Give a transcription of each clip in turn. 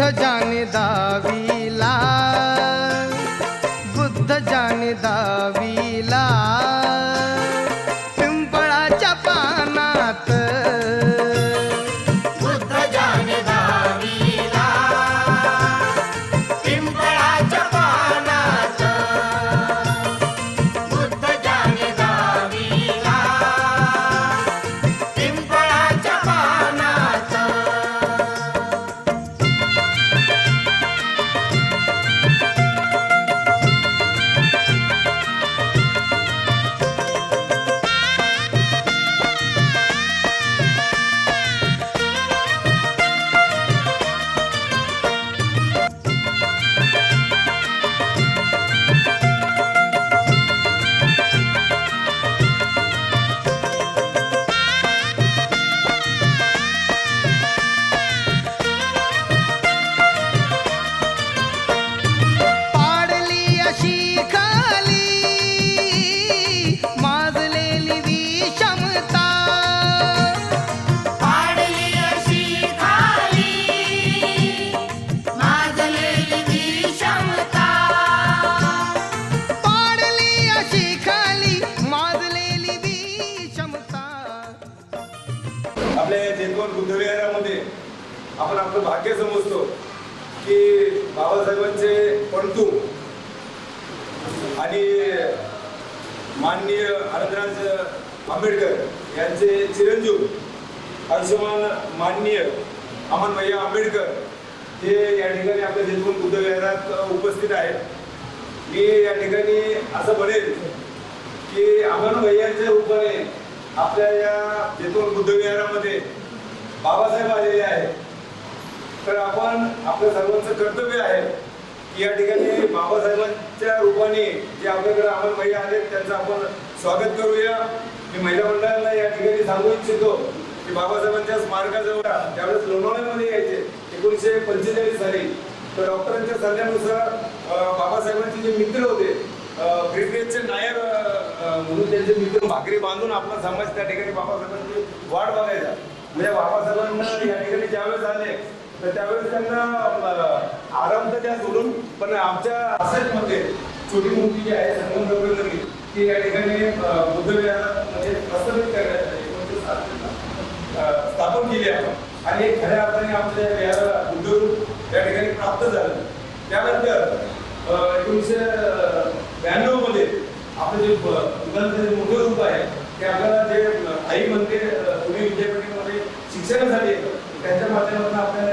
जाने दावी. आपण आपलं भाग्य समजतो की बाबासाहेबांचे पणतू आणि माननीय आनंदराज आंबेडकर यांचे चिरंजीव आयुष्यमान माननीय अमन भैया आंबेडकर हे या ठिकाणी आपल्या चेतवन बुद्धविहारात उपस्थित आहेत. मी या ठिकाणी असं म्हणेल की अमन भैयांच्या रूपाने आपल्या या चेतवन बुद्धविहारामध्ये बाबासाहेब आलेले आहेत. तर आपण आपल्या सर्वांचं कर्तव्य आहे की या ठिकाणी बाबासाहेबांच्या रूपाने जे आपल्याकडे आपण महिला आले त्यांचं आपण स्वागत करूया. मी महिला मंडळाला या ठिकाणी सांगू इच्छितो की बाबासाहेबांच्या स्मारकाजवळ त्यावेळेस लोणावळ्यामध्ये यायचे. एकोणीसशे पंचेचाळीस साली. तर डॉक्टरांच्या सल्ल्यानुसार बाबासाहेबांचे जे मित्र होते ब्रिगेडचे नायर म्हणून त्यांचे मित्र भाकरी बांधून आपला समाज त्या ठिकाणी बाबासाहेबांची वाट बघायचा. म्हणजे बाबासाहेबांना या ठिकाणी ज्यावेळेस आले तर त्यावेळेस त्यांना आराम तर त्या सोडून पण आमच्या आसाममध्ये छोटी मूर्ती जी आहे संगम ती या ठिकाणी अं, म्हणजे प्रस्थापित करण्यात एकोणीसशे म्हणजे स्थापन केली आपण. आणि एक खऱ्या अर्थाने आपल्या विहाराला बुद्धरूप या ठिकाणी प्राप्त झालं. त्यानंतर एकोणीसशे ब्याण्णवमध्ये आपलं जे ब- मुलांचं जे मोठं रूप आहे ते आपल्याला जे आई म्हणते पुणे विद्यापीठामध्ये शिक्षणासाठी झाले त्यांच्या माध्यमातून आपल्याला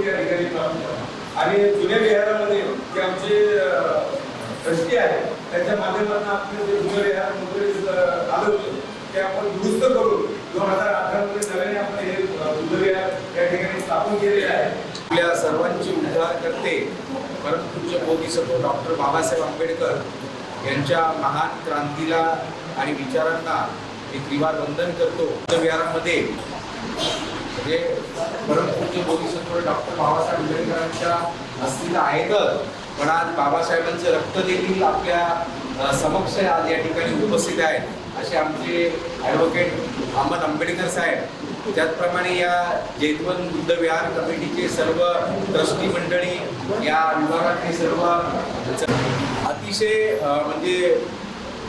आपल्याला या ठिकाणी प्राप्त झालं. आणि जुन्या विहारामध्ये जे आमचे अं, ट्रस्टी आहे त्याच्या माध्यमातून आपले जे जुनं विहार मुद्रित आलं होतं ते आपण दुरुस्त करून दोन हजार अठरा मध्ये नव्याने आपण हे अं, विहार या ठिकाणी स्थापन केलेले आहे. आपल्या सर्वांची उद्धार करते परमपूज्य बोधिसत्व डॉक्टर बाबासाहेब आंबेडकर यांच्या महान क्रांतीला आणि विचारांना मी त्रिवार वंदन करतो. विहारामध्ये म्हणजे परमपूज्य बोधिसत्व डॉक्टर बाबासाहेब आंबेडकरांच्या अस्थित आहेतच. पण आज बाबासाहेबांचं रक्त देखील आपल्या समक्ष आज या ठिकाणी उपस्थित आहेत. असे आमचे ॲडव्होकेट अहमद आंबेडकर साहेब. त्याचप्रमाणे या जैतवन बुद्ध विहार कमिटीचे सर्व ट्रस्टी मंडळी या विभागातले सर्व अतिशय म्हणजे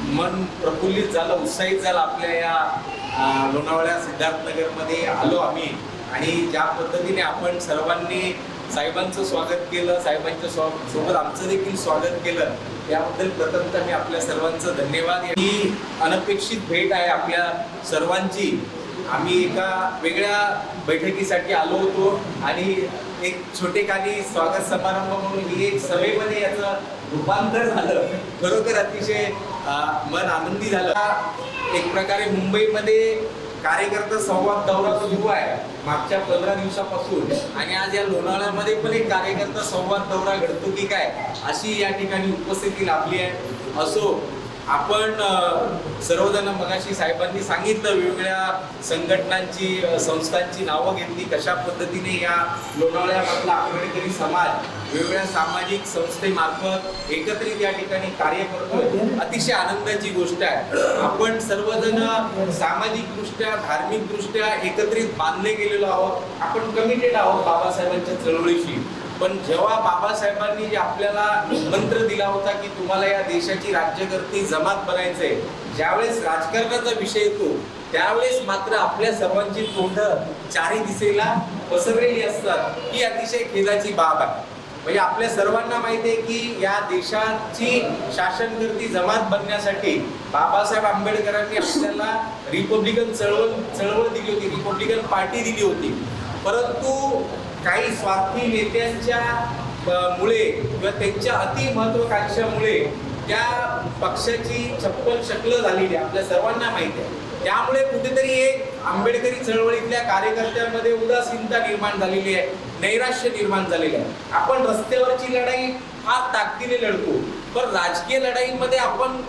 मन प्रफुल्लित झालं उत्साहित झालं. आपल्या या लोणावळ्या सिद्धार्थनगरमध्ये आलो आम्ही. आणि ज्या पद्धतीने आपण सर्वांनी साहेबांचं स्वागत केलं साहेबांच्या स्वा सोबत आमचं देखील स्वागत केलं त्याबद्दल प्रथमतः मी आपल्या सर्वांचं धन्यवाद. ही अनपेक्षित भेट आहे आपल्या सर्वांची. आम्ही एका वेगळ्या बैठकीसाठी आलो होतो आणि एक छोटेखानी स्वागत समारंभ म्हणून ही एक सभेमध्ये याचं रूपांतर झालं. खरोखर अतिशय मन आनंदी झालं. एक प्रकारे मुंबईमध्ये कार्यकर्ता संवाद दौरा सुरू आहे मागच्या पंधरा दिवसापासून. आणि आज या लोणावळ्यामध्ये पण एक कार्यकर्ता संवाद दौरा घडतो की काय अशी या ठिकाणी उपस्थिती लाभली आहे. असो आपण सर्वजण मगाशी साहेबांनी सांगितलं वेगवेगळ्या संघटनांची संस्थांची नावं घेतली कशा पद्धतीने या लोणावळ्यामधला आंबेडकरी समाज वेगवेगळ्या सामाजिक संस्थेमार्फत एकत्रित या ठिकाणी कार्य करतोय अतिशय आनंदाची गोष्ट आहे. आपण सर्वजण सामाजिकदृष्ट्या धार्मिकदृष्ट्या एकत्रित बांधले गेलेलो आहोत. आपण कमिटेड आहोत बाबासाहेबांच्या चळवळीशी. पण जेव्हा बाबासाहेबांनी जे आपल्याला मंत्र दिला होता की तुम्हाला या देशाची राज्यकर्ती जमात बनायचंय ज्यावेळेस राजकारणाचा विषय येतो त्यावेळेस मात्र आपल्या सर्वांची तोंड चारी दिशेला पसरलेली असतात. ही अतिशय खेदाची बाब आहे. म्हणजे आपल्या सर्वांना माहिती आहे की या देशाची शासनकर्ती जमात बनण्यासाठी बाबासाहेब आंबेडकरांनी आपल्याला रिपब्लिकन चळवळ चळवळ दिली होती रिपब्लिकन पार्टी दिली होती. परंतु काही स्वार्थी नेत्यांच्या मुळे किंवा त्यांच्या अति महत्वाकांक्षामुळे त्या पक्षाची छप्पन शकलं झालेली आहे आपल्या सर्वांना माहिती आहे. त्यामुळे कुठेतरी एक आंबेडकरी चळवळीतल्या कार्यकर्त्यांमध्ये उदासीनता निर्माण झालेली आहे नैराश्य निर्माण झालेलं आहे. आपण रस्त्यावरची लढाई हा ताकदीने लढतो पण राजकीय लढाईमध्ये आपण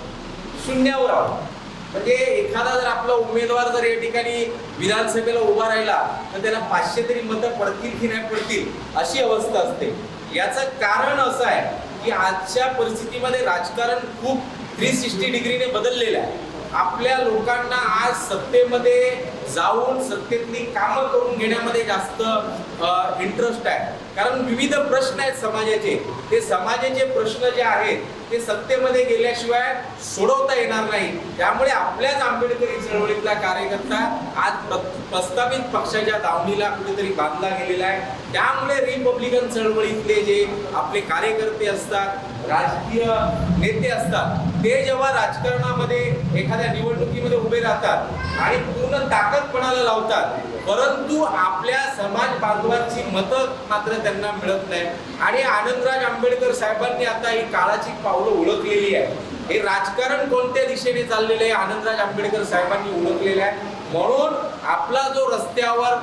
शून्यावर आहोत. म्हणजे एखादा जर आपला उमेदवार जर या ठिकाणी विधानसभेला उभा राहिला तर त्याला पाचशे तरी मतं पडतील की नाही पडतील अशी अवस्था असते. याचं कारण असं आहे की आजच्या परिस्थितीमध्ये राजकारण खूप थ्री सिक्स्टी डिग्रीने बदललेलं आहे. आपल्या लोकांना आज सत्तेमध्ये जाऊन सत्तेतली कामं करून घेण्यामध्ये जास्त इंटरेस्ट आहे. कारण विविध प्रश्न आहेत समाजाचे. ते समाजाचे प्रश्न जे आहेत ते सत्तेमध्ये गेल्याशिवाय सोडवता येणार नाही. त्यामुळे आपल्याच आंबेडकरी चळवळीतला कार्यकर्ता आज प्रस्तावित पक्षाच्या दावणीला कुठेतरी बांधला गेलेला आहे. त्यामुळे रिपब्लिकन चळवळीतले जे आपले कार्यकर्ते असतात राजकीय नेते असतात ते जेव्हा राजकारणामध्ये एखाद्या निवडणुकीमध्ये उभे राहतात आणि पूर्ण ताकदपणाला लावतात. परंतु आपल्या समाज बांधवांची मतं मात्र त्यांना मिळत नाही आणि आनंदराज आंबेडकर साहेबांनी आता ही काळाची पावलं ओळखलेली आहे हे राजकारण कोणत्या दिशेने चाललेलं आहे आनंदराज आंबेडकर साहेबांनी ओळखलेलं आहे. म्हणून आपला जो रस्त्यावर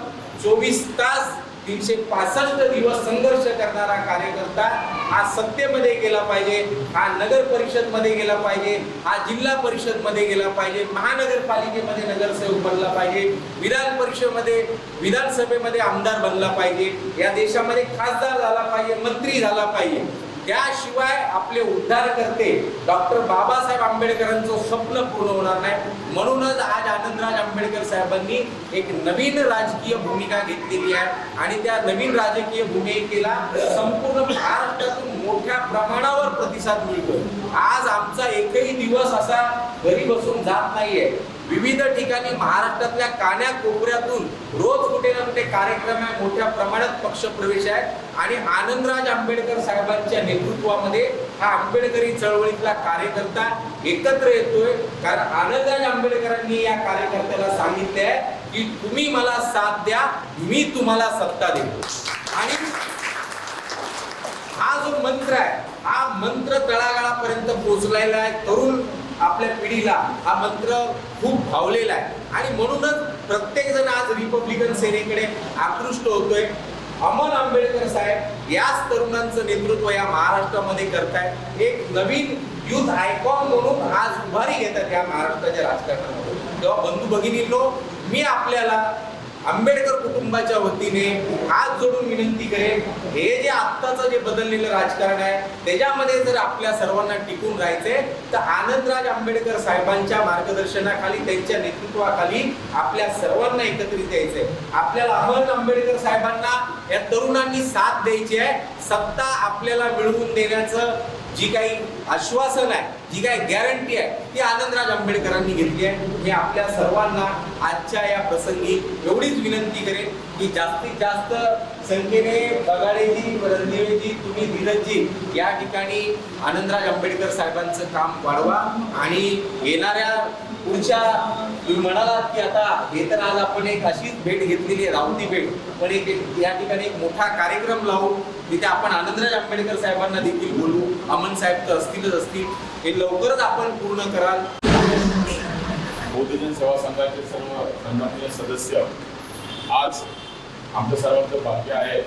चोवीस तास तीनशे पासष्ट दिवस संघर्ष करणारा कार्यकर्ता हा सत्तेमध्ये गेला पाहिजे हा नगर परिषदमध्ये गेला पाहिजे हा जिल्हा परिषदमध्ये गेला पाहिजे महानगरपालिकेमध्ये नगरसेवक बनला पाहिजे विधान परिषदेमध्ये विधानसभेमध्ये आमदार बनला पाहिजे. या देशामध्ये खासदार झाला पाहिजे मंत्री झाला पाहिजे. त्याशिवाय आपले उद्धार करते डॉक्टर बाबासाहेब आंबेडकरांचं स्वप्न पूर्ण होणार नाही. म्हणूनच आज आनंदराज आंबेडकर साहेबांनी एक नवीन राजकीय भूमिका घेतलेली आहे आणि त्या नवीन राजकीय भूमिकेला संपूर्ण महाराष्ट्रातून मोठ्या प्रमाणावर प्रतिसाद मिळतो आज आमचा एकही दिवस असा घरी बसून जात नाहीये. विविध ठिकाणी महाराष्ट्रातल्या कान्या कोपऱ्यातून रोज कुठे ना कुठे कार्यक्रम आहे मोठ्या प्रमाणात पक्ष प्रवेश आहे. आणि आनंदराज आंबेडकर साहेबांच्या नेतृत्वामध्ये हा आंबेडकरी चळवळीतला कार्यकर्ता एकत्र येतोय. कारण आनंदराज आंबेडकरांनी या कार्यकर्त्याला सांगितले आहे की तुम्ही मला साथ द्या मी तुम्हाला सत्ता देतो. आणि हा जो मंत्र आहे हा मंत्र तळागाळापर्यंत पोहोचलेला आहे. तरुण आपल्या पिढीला हा मंत्र खूप भावलेला आहे. आणि म्हणूनच प्रत्येक जण आज रिपब्लिकन सेनेकडे आकृष्ट होतोय. अमन आंबेडकर साहेब याच तरुणांचं नेतृत्व या महाराष्ट्रामध्ये करतायत एक नवीन युथ आयकॉन म्हणून आज उभारी घेतात या महाराष्ट्राच्या राजकारणामध्ये. तेव्हा बंधू भगिनींनो मी आपल्याला आंबेडकर कुटुंबाच्या वतीने हात जोडून विनंती करेन हे जे आत्ताचं जे बदललेलं राजकारण आहे त्याच्यामध्ये जर आपल्या सर्वांना टिकून राहायचंय तर आनंदराज आंबेडकर साहेबांच्या मार्गदर्शनाखाली त्यांच्या नेतृत्वाखाली आपल्या सर्वांना एकत्रित यायचंय. आपल्याला अमर आंबेडकर साहेबांना या तरुणांनी साथ द्यायची आहे. सत्ता आपल्याला मिळवून देण्याचं जी काही आश्वासन आहे जी काय गॅरंटी आहे ती आनंदराज आंबेडकरांनी घेतली आहे. मी आपल्या सर्वांना आजच्या या प्रसंगी एवढीच विनंती करेन की जास्तीत जास्त संख्येने बगाडेजी रणदिवेजी तुम्ही धीरजी या ठिकाणी आनंदराज आंबेडकर साहेबांचं काम वाढवा आणि येणाऱ्या पुढच्या तुम्ही म्हणालात की आता हे तर आज आपण एक अशीच भेट घेतलेली आहे रावती भेट. पण एक या ठिकाणी एक मोठा कार्यक्रम लावू तिथे आपण आनंदराज आंबेडकर साहेबांना देखील बोलू. अमन साहेब तर असतीलच असतील. हे लवकरच आपण पूर्ण कराल. बौद्धजन सेवा संघाचे सर्व सन्माननीय सदस्य आज आमच्या सर्वांचं भाग्य आहे.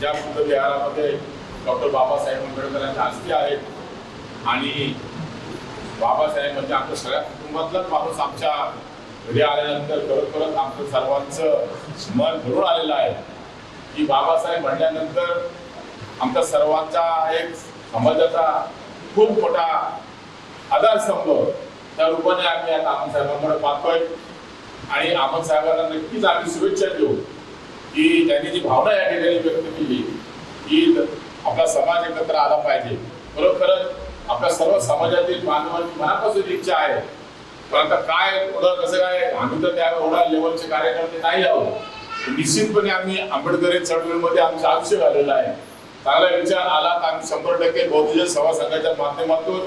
ज्या बुद्ध विहारामध्ये डॉक्टर बाबासाहेब आंबेडकरांच्या अस्थी आहेत आणि बाबासाहेब म्हणजे आमच्या सगळ्या कुटुंबातलाच माणूस आमच्या घरी आल्यानंतर खरोखरच आमचं सर्वांचं मन भरून आलेलं आहे. की बाबासाहेब म्हणल्यानंतर आमच्या सर्वांचा एक समाजाचा खूप मोठा आधारस्तंभ त्या रूपाने आम्ही आता अहमद साहेबांकडे पाहतोय. आणि अहमद साहेबांना नक्कीच आम्ही शुभेच्छा देऊ की त्यांनी जी भावना या ठिकाणी व्यक्त केली की आपला समाज एकत्र आला पाहिजे. खरोखरच आपल्या सर्व समाजातील बांधवांची मनापासून इच्छा आहे. पण आता काय कसं काय? आम्ही तर त्या एवढ्या लेवलचे कार्यकर्ते नाही आहोत. निश्चितपणे आम्ही आंबेडकरी चळवळीमध्ये आमचं आयुष्य घाललेलं आहे. चांगला विचार आला तर आम्ही शंभर टक्के बौद्धजन सभा संघाच्या माध्यमातून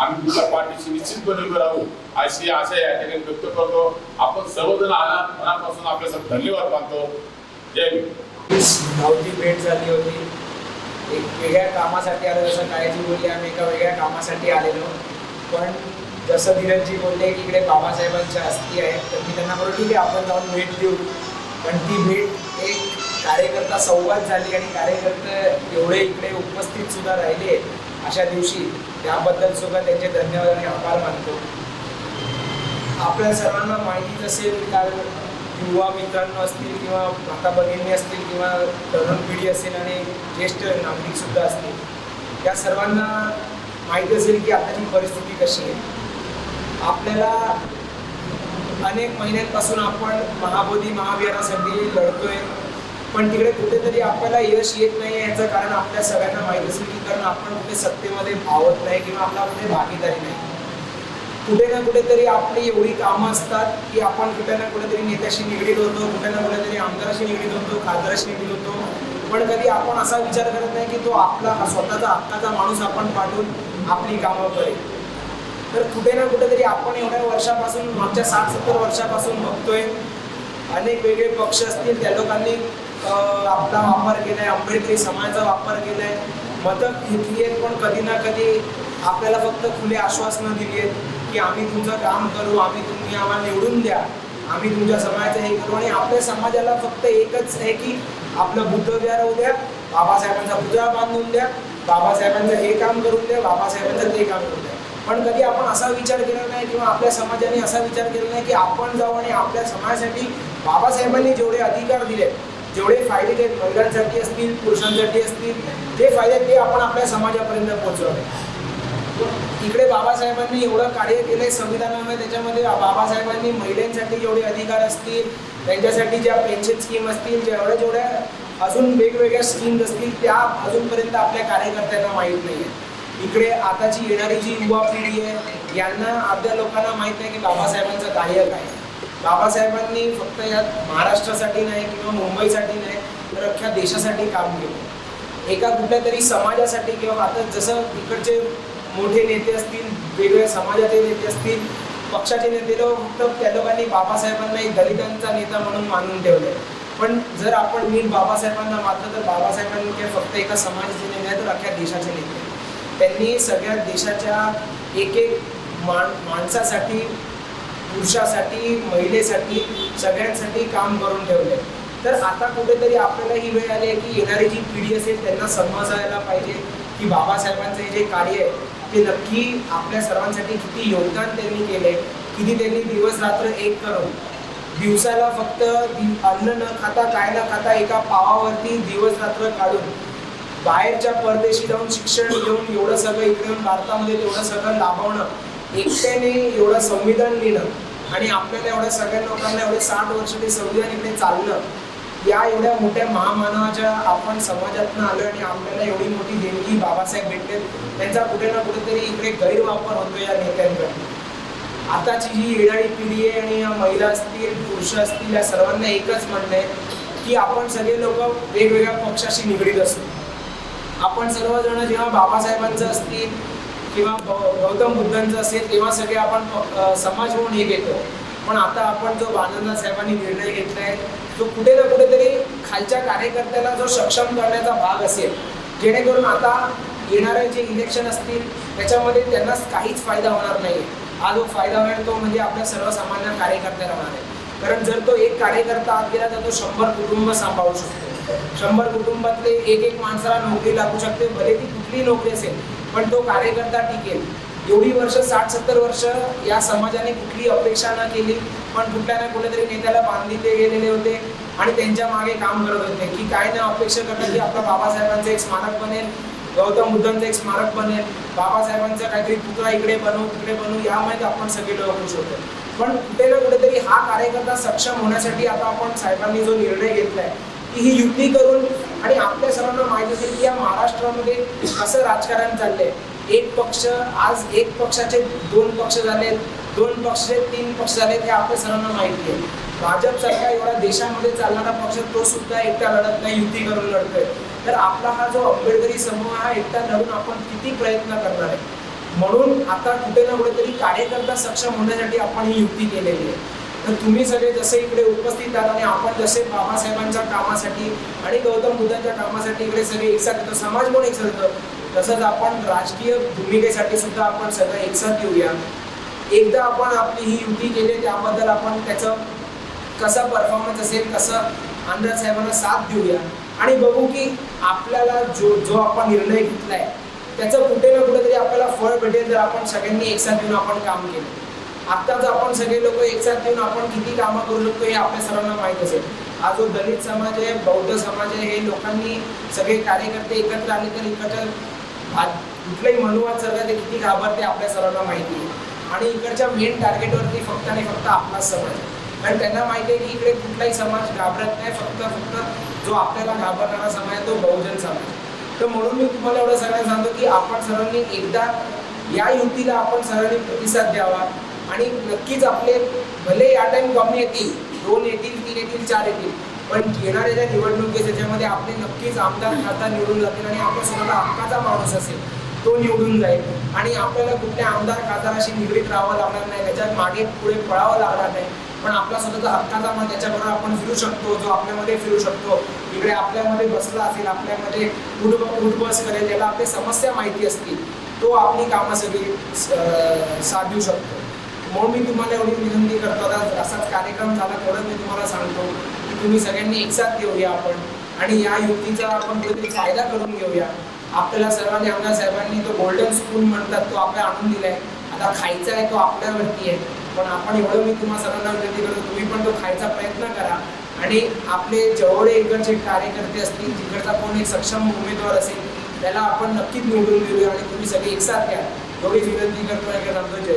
आम्ही तुमच्या पाठीशी निश्चितपणे उभे राहू. अशी आशा या ठिकाणी व्यक्त करतो. आपण सर्वजण आला मनापासून आपल्यासाठी धन्यवाद मानतो. जय भीम भेट झाली होती. एक वेगळ्या कामासाठी आलो जसं काळजी बोलली आम्ही एका वेगळ्या कामासाठी आलेलो. पण जसं धीरजजी बोलले की इकडे बाबासाहेबांच्या अस्थी आहेत तर मी त्यांना बरोबर ठीक आहे आपण जाऊन भेट देऊ. पण ती भेट एक कार्यकर्ता संवाद झाली आणि कार्यकर्ते एवढे इकडे उपस्थित सुद्धा राहिले अशा दिवशी. त्याबद्दल सुद्धा त्यांचे धन्यवाद आणि आभार मानतो. आपल्या सर्वांना माहितीच असेल काल युवा मित्रांनो असतील किंवा माता भगिनी असतील किंवा तरुण पिढी असेल आणि ज्येष्ठ नागरिक सुद्धा असतील त्या सर्वांना माहिती असेल की आताची परिस्थिती कशी आहे. आपल्याला अनेक महिन्यांपासून आपण महाबोधी महाविहारासाठी लढतोय. पण तिकडे कुठेतरी आपल्याला यश येत नाही याचं कारण आपल्या सगळ्यांना माहीत असेल की कारण आपण कुठे सत्तेमध्ये भावत नाही किंवा आपला कुठे भागीदारी नाही. कुठे ना कुठेतरी आपली एवढी कामं असतात की आपण कुठे ना कुठेतरी नेत्याशी निगडीत होतो कुठे ना कुठेतरी आमदाराशी निगडीत होतो खासदाराशी निगडीत होतो. पण कधी आपण असा विचार करत नाही की तो आपला स्वतःचा हक्काचा माणूस आपण पाठवून आपली कामं करेल. तर कुठे ना कुठेतरी आपण एवढ्या वर्षापासून मागच्या साठ सत्तर वर्षापासून बघतोय. अनेक वेगळे पक्ष असतील त्या लोकांनी आपला वापर केलाय आंबेडकरी समाजाचा वापर केलाय. मतं घेतली आहेत पण कधी ना कधी आपल्याला फक्त खुले आश्वासनं दिली आहेत की आम्ही तुमचं काम करू आम्ही तुम्ही आम्हाला निवडून द्या आम्ही तुमच्या समाजाचं हे करू आणि आपल्या समाजाला फक्त एकच आहे की आपलं बुद्धविहार होऊ द्या बाबासाहेबांचा पुतळा बांधून द्या बाबासाहेबांचं हे काम करून द्या बाबासाहेबांचं ते काम करून द्या. पण कधी आपण असा विचार केला नाही किंवा आपल्या समाजाने असा विचार केला नाही की आपण जाऊ आणि आपल्या समाजासाठी बाबासाहेबांनी जेवढे अधिकार दिले जेवढे फायदे ते महिलांसाठी असतील पुरुषांसाठी असतील ते फायदे ते आपण आपल्या समाजापर्यंत पोहोचवले इकडे बाबासाहेबांनी एवढं कार्य केलंय संविधानामध्ये त्याच्यामध्ये बाबासाहेबांनी महिलांसाठी जेवढे अधिकार असतील त्यांच्यासाठी ज्या पेन्शन स्कीम असतील जेवढ्या जेवढ्या अजून वेगवेगळ्या स्कीम्स असतील त्या अजूनपर्यंत आपल्या कार्यकर्त्यांना माहीत नाही इकडे आताची येणारी जी युवा पिढी आहे यांना आपल्या लोकांना माहीत नाही की बाबासाहेबांचं कार्य काय आहे. बाबासाहेबांनी फक्त यात महाराष्ट्रासाठी नाही किंवा मुंबईसाठी नाही तर अख्ख्या देशासाठी काम केलं. एका कुठल्या तरी समाजासाठी किंवा आता जसं इकडचे मोठे नेते असतील वेगवेगळ्या समाजाचे नेते असतील पक्षाचे नेते लोक फक्त त्या लोकांनी बाबासाहेबांना एक दलितांचा नेता म्हणून मानून ठेवले पण जर आपण मी बाबासाहेबांना मानलं तर बाबासाहेबांनी फक्त एका समाजाचे नेते नाही तर अख्ख्या देशाचे नेते. त्यांनी सगळ्या देशाच्या एक एक माणसासाठी पुरुषासाठी महिलेसाठी सगळ्यांसाठी काम करून ठेवले तर आता कुठेतरी आपल्याला ही वेळ आली आहे की येणारी जी पिढी असेल त्यांना समजायला पाहिजे की बाबासाहेबांचे जे कार्य आहे ते नक्की आपल्या सर्वांसाठी किती योगदान त्यांनी केले किती त्यांनी दिवस रात्र एक करून. दिवसाला फक्त अन्न न खाता काय न खाता एका पावावरती दिवस रात्र काढून बाहेरच्या परदेशी जाऊन शिक्षण घेऊन एवढं सगळं इकडे येऊन भारतामध्ये तेवढं सगळं लाभवणं एकट्याने एवढं संविधान लिहिणं आणि आपल्याला एवढ्या सगळ्या लोकांना एवढे साठ वर्ष ते संविधान इकडे चाललं या एवढ्या मोठ्या महामानवाच्या आपण समाजातनं आलं आणि आपल्याला एवढी मोठी देणगी बाबासाहेब भेटले त्यांचा कुठे ना कुठेतरी इकडे गैरवापर होतो या नेत्यांकडे आताची जी येणारी पिढी आहे आणि या महिला असतील पुरुष असतील या सर्वांना एकच म्हणणं आहे की आपण सगळे लोक वेगवेगळ्या पक्षाशी निगडीत असतो आपण सर्वजण जेव्हा बाबासाहेबांचं असतील किंवा गौतम बुद्धांचं असेल तेव्हा सगळे आपण समाज म्हणून हे घेतो. पण आता आपण जो बानंदा साहेबांनी निर्णय घेतलाय तो कुठे ना कुठेतरी खालच्या कार्यकर्त्याला जो सक्षम करण्याचा भाग असेल जेणेकरून आता येणारे जे इलेक्शन असतील त्याच्यामध्ये त्यांना काहीच फायदा होणार नाही हा जो फायदा होणार तो म्हणजे आपल्या सर्वसामान्य कार्यकर्त्याला होणार आहे कारण जर तो एक कार्यकर्ता आत गेला तर तो शंभर कुटुंब सांभाळू शकतो. शंभर कुटुंबातले एक एक माणसाला नोकरी लागू शकते भले ती कुठलीही नोकरी असेल पण तो कार्यकर्ता टिकेल एवढी वर्ष साठ सत्तर वर्ष या समाजाने कुठली अपेक्षा न केली पण कुठल्या ना कुठेतरी नेत्याला बांधिले गेलेले होते आणि त्यांच्या मागे काम करत होते. की काय ना अपेक्षा करतात की आपल्या बाबासाहेबांचं एक स्मारक बनेल गौतम बुद्धांचं एक स्मारक बनेल बाबासाहेबांचा काहीतरी पुतळा इकडे बनवू तिकडे बनवू यामुळे आपण सगळे लोक खुश होतो. पण कुठे ना कुठेतरी हा कार्यकर्ता सक्षम होण्यासाठी आता आपण साहेबांनी जो निर्णय घेतलाय की ही युती करून आणि आपल्या सर्वांना माहिती असेल की या महाराष्ट्रामध्ये असं राजकारण चाललंय. एक पक्ष आज एक पक्षाचे दोन पक्ष झाले दोन पक्षाचे तीन पक्ष झाले हे आपल्या सर्वांना माहिती आहे. भाजप सरकार एवढा देशामध्ये चालणारा पक्ष तो सुद्धा एकटा लढत नाही युती करून लढतोय. तर आपला हा जो आंबेडकरी समूह हा एकटा लढून आपण किती प्रयत्न करणार आहे? म्हणून आता कुठे ना कुठेतरी कार्यकर्ता सक्षम होण्यासाठी आपण ही युती केलेली आहे. तर तुम्ही सगळे जसे इकडे उपस्थित आहात आणि आपण जसे बाबासाहेबांच्या कामासाठी आणि गौतम बुद्धांच्या कामासाठी इकडे सगळे एकसाथ येतो समाज म्हणून एकसाथ येतो तसंच आपण राजकीय भूमिकेसाठी सुद्धा आपण सगळं एकसाथ येऊया. एकदा आपण आपली ही युती केली त्याबद्दल आपण त्याचं कसा परफॉर्मन्स असेल कसं आमदार साहेबांना साथ देऊया. आणि बघू की आपल्याला जो जो आपण निर्णय घेतलाय त्याचं कुठे ना कुठेतरी आपल्याला फळ भेटेल जर आपण सगळ्यांनी एकसाथ येऊन आपण काम केलं. आत्ताच आपण सगळे लोक एकसाथ येऊन आपण किती कामं करू शकतो हे आपल्या सर्वांना माहीत असेल. हा जो दलित समाज आहे बौद्ध समाज आहे हे लोकांनी सगळे कार्यकर्ते एकत्र आले तर इकडच्या आज कुठलंही मनुवाद सरकार ते किती घाबरते आपल्या सर्वांना माहिती आहे. आणि इकडच्या मेन टार्गेटवरती फक्त आणि फक्त आपलाच समाज. कारण त्यांना माहिती आहे की इकडे कुठलाही समाज घाबरत नाही फक्त फक्त जो आपल्याला घाबरणारा समाज आहे तो बहुजन समाज. तर म्हणून मी तुम्हाला एवढं सगळ्यांना सांगतो की आपण सर्वांनी एकदा या युतीला आपण सर्वांनी प्रतिसाद द्यावा. आणि नक्कीच आपले भले या टाइम कमी येतील दोन येतील तीन येतील चार येतील पण येणाऱ्या ज्या निवडणुकी त्याच्यामध्ये आपले नक्कीच आमदार खासदार निवडून जातील आणि आपला स्वतःचा हक्काचा माणूस असेल तो निवडून जाईल. आणि आपल्याला कुठल्या आमदार खासदाराशी निगडीत राहावं लागणार नाही त्याच्यात मागे पुढे पळावं लागणार नाही. पण आपला स्वतःचा हक्काचा मान त्याच्याबरोबर आपण फिरू शकतो जो आपल्यामध्ये फिरू शकतो. इकडे आपल्यामध्ये बसला असेल आपल्यामध्ये उठ उठ करेल त्याला आपली समस्या माहिती असतील तो आपली कामं सगळी स- साधू शकतो. म्हणून मी तुम्हाला एवढी विनंती करतो. आता असाच कार्यक्रम झाला तेवढं मी तुम्हाला सांगतो की तुम्ही सगळ्यांनी एकसाथ घेऊया आपण आणि या युतीचा आपण कुठेतरी फायदा करून घेऊया. आपल्याला सर्वांनी आमदार साहेबांनी तो गोल्डन स्पून म्हणतात तो आपल्याला आणून दिलाय. आता खायचा आहे तो आपल्यावरती आहे. पण आपण एवढं मी तुम्हाला सर्वांना विनंती करतो तुम्ही पण तो खायचा प्रयत्न करा. आणि आपले जेवढे इकडचे कार्यकर्ते असतील तिकडचा कोण एक सक्षम उमेदवार असेल त्याला आपण नक्कीच निवडून देऊया आणि तुम्ही सगळे एकसाथ घ्या. एवढीच विनंती करतो जय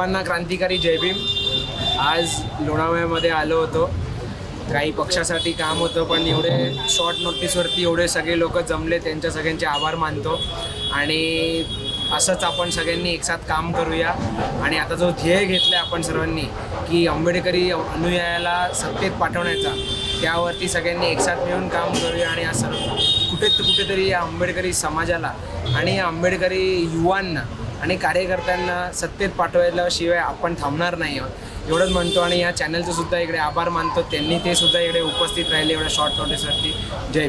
सर्वांना क्रांतिकारी जय भीम. आज लोणावळ्यामध्ये आलो होतो. काही पक्षासाठी काम होतं पण एवढे शॉर्ट नोटीसवरती एवढे सगळे लोक जमले त्यांच्या सगळ्यांचे आभार मानतो. आणि असंच आपण सगळ्यांनी एकसाथ काम करूया. आणि आता जो ध्येय घेतला आहे आपण सर्वांनी की आंबेडकरी अनुयायाला सत्तेत पाठवण्याचा त्यावरती सगळ्यांनी एकसाथ मिळून काम करूया. आणि या सर्व कुठे कुठेतरी या आंबेडकरी समाजाला आणि या आंबेडकरी युवांना आणि कार्यकर्त्यांना सत्तेत पाठवायलाशिवाय आपण थांबणार नाही आहोत. एवढंच म्हणतो आणि या चॅनलचं सुद्धा इकडे आभार मानतो. त्यांनी ते सुद्धा इकडे उपस्थित राहिले एवढ्या शॉर्ट नोटीसवरती जय